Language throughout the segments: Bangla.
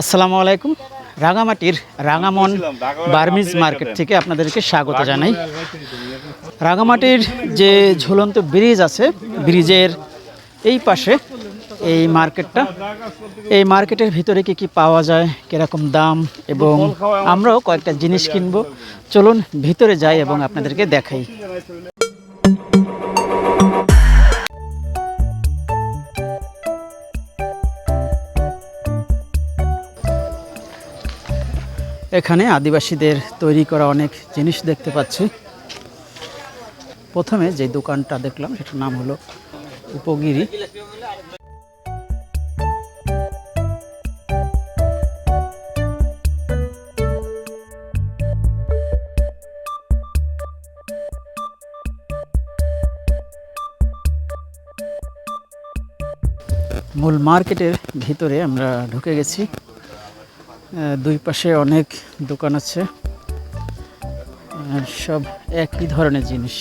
আসসালামু আলাইকুম। রাঙামাটির রাঙামন বার্মিজ মার্কেট থেকে আপনাদেরকে স্বাগত জানাই। রাঙামাটির যে ঝুলন্ত ব্রিজ আছে, ব্রিজের এই পাশে এই মার্কেটটা। এই মার্কেটের ভিতরে কি কি পাওয়া যায়, কীরকম দাম এবং আমরাও কয়েকটা জিনিস কিনবো। চলুন ভিতরে যাই এবং আপনাদেরকে দেখাই। এখানে আদিবাসীদের তৈরি করা অনেক জিনিস দেখতে পাচ্ছি। প্রথমে যে দোকানটা দেখলাম, সেটার নাম হলো উপগিরি। মূল মার্কেটের ভিতরে আমরা ঢুকে গেছি। দুই পাশে অনেক দোকান আছে। সব একই ধরনের জিনিস।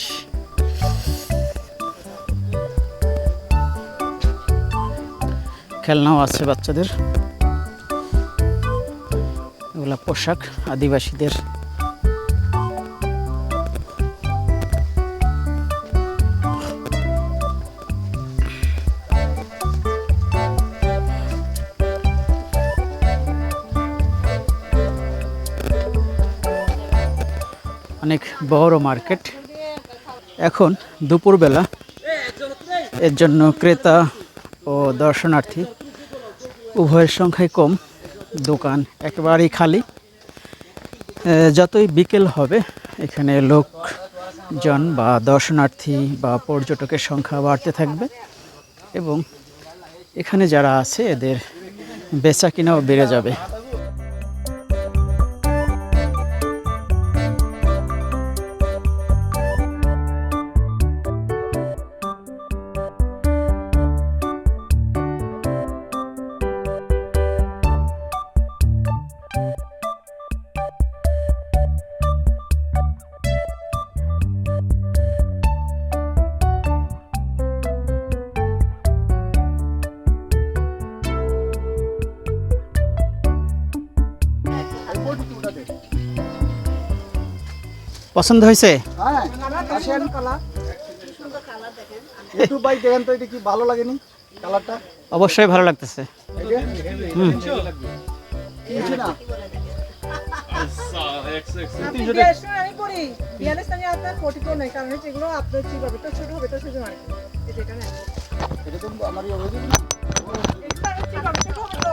খেলনাও আছে বাচ্চাদের। এগুলা পোশাক আদিবাসীদের। অনেক বড় মার্কেট। এখন দুপুরবেলা এর জন্য ক্রেতা ও দর্শনার্থী উভয়ের সংখ্যাই কম, দোকান একেবারেই খালি। যতই বিকেল হবে, এখানে লোকজন বা দর্শনার্থী বা পর্যটকের সংখ্যা বাড়তে থাকবে এবং এখানে যারা আছে, এদের বেচা কিনাও বেড়ে যাবে।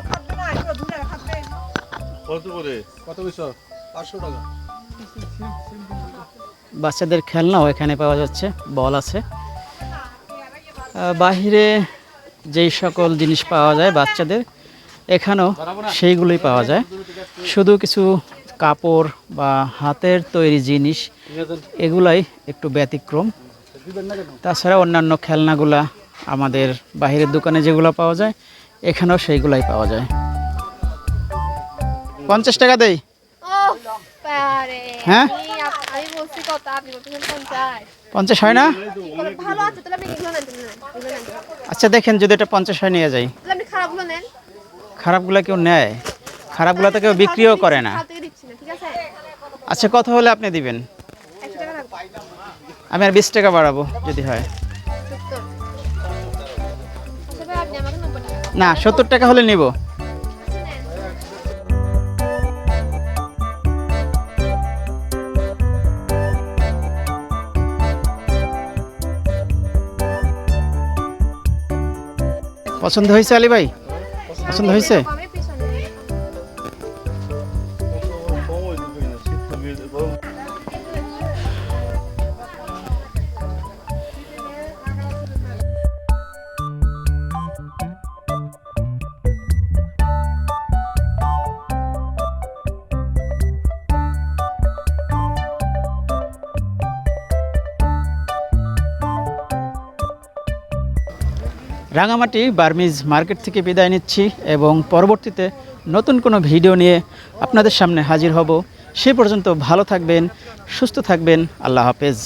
খাবে না একটু দূরে খাবে। কত করে? কত পয়সা পাঁচশো টাকা। বাচ্চাদের খেলনাও এখানে পাওয়া যাচ্ছে, বল আছে। বাহিরে যেই সকল জিনিস পাওয়া যায় বাচ্চাদের, এখানেও সেইগুলোই পাওয়া যায়। শুধু কিছু কাপড় বা হাতের তৈরি জিনিস, এগুলাই একটু ব্যতিক্রম। তাছাড়া অন্যান্য খেলনাগুলা আমাদের বাহিরের দোকানে যেগুলো পাওয়া যায়, এখানেও সেইগুলাই পাওয়া যায়। পঞ্চাশ টাকা পারে হ্যাঁ? পঞ্চাশ। হয় না? আচ্ছা দেখেন যদি এটা পঞ্চাশ হয় নিয়ে যাই। খারাপগুলো কেউ নেয়। খারাপগুলো তো কেউ বিক্রিও করে না। আচ্ছা কত হলে আপনি দিবেন। আমি আর বিশ টাকা বাড়াবো যদি হয়। আচ্ছা। না সত্তর টাকা হলে নিব। পছন্দ হয়েছে আলী ভাই? পছন্দ হয়েছে? রাঙামাটি বার্মিজ মার্কেট থেকে বিদায় নিচ্ছি এবং পরবর্তীতে নতুন কোনো ভিডিও নিয়ে আপনাদের সামনে হাজির হব। সে পর্যন্ত ভালো থাকবেন, সুস্থ থাকবেন। আল্লাহ হাফেজ।